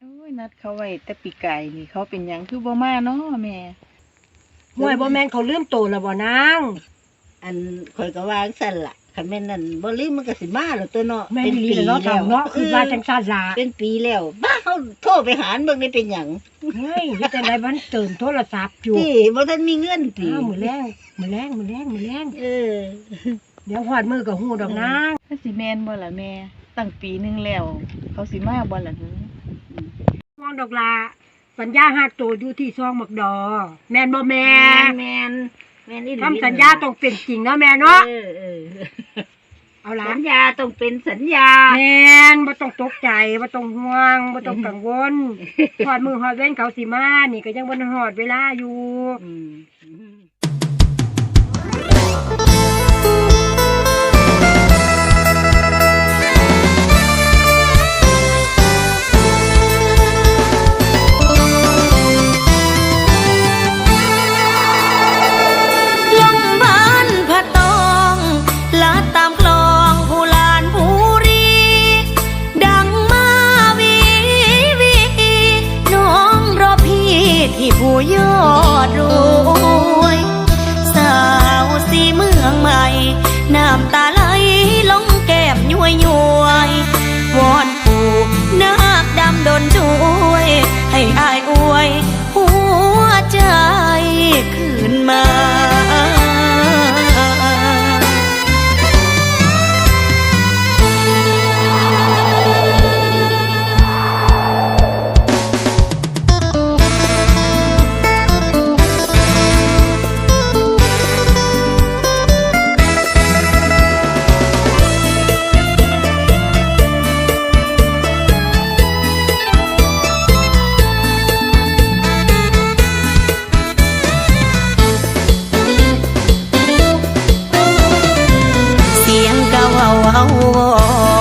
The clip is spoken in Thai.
โอ้ยนัดเขาไว้แต่ปีไก่นี่เขาเป็นหยังคือบ่มาเนาะแม่ ห่วยบ่แม่นเขาลืมโตแล้วบ่นางอันข่อยก็วาจั่งซั่นล่ะคันแม่นนั่นบ่ลืมมันก็สิมาแล้วตัวเนาะแม่นอีหลีแล้วเนาะเฒ่าเนาะคือว่าจังซั่นล่ะเป็นปีแล้วบ้าเฮาโทรไปหาอันเบิ่งได้เป็นหยังเฮ้ยเฮ็ดจังไดมันเติมโทรศัพท์อยู่ติบ่ทันมีเงินติอ้าวมื้อแรงมื้อแรงมื้อแรงมื้อแรงเออเดี๋ยวฮอดมือก็ฮู้ดอกนางถ้าสิแม่นบ่ล่ะแม่ ตั้งปีหนึงแล้ว เขาสิมาบ่ล่ะหึมอ งดอกลาสัญญาหักโตอยู่ที่ซองหมักดอ แม่นบ่แม่แม่นแม่นอีหลีคำสัญญาต้องเป็นจริงเนาะแม่เนาะเออเออเอาล่ะสัญญาต้องเป็นสัญญา แม่นบ่ต้องตกใจบ่ต้องห่วงบ่ต้องกังวลฮอดมือฮอดเว้นเขาสิมานี่ก็ยังบ่ทันฮอดเวลาอยู่ อืม เอาวอ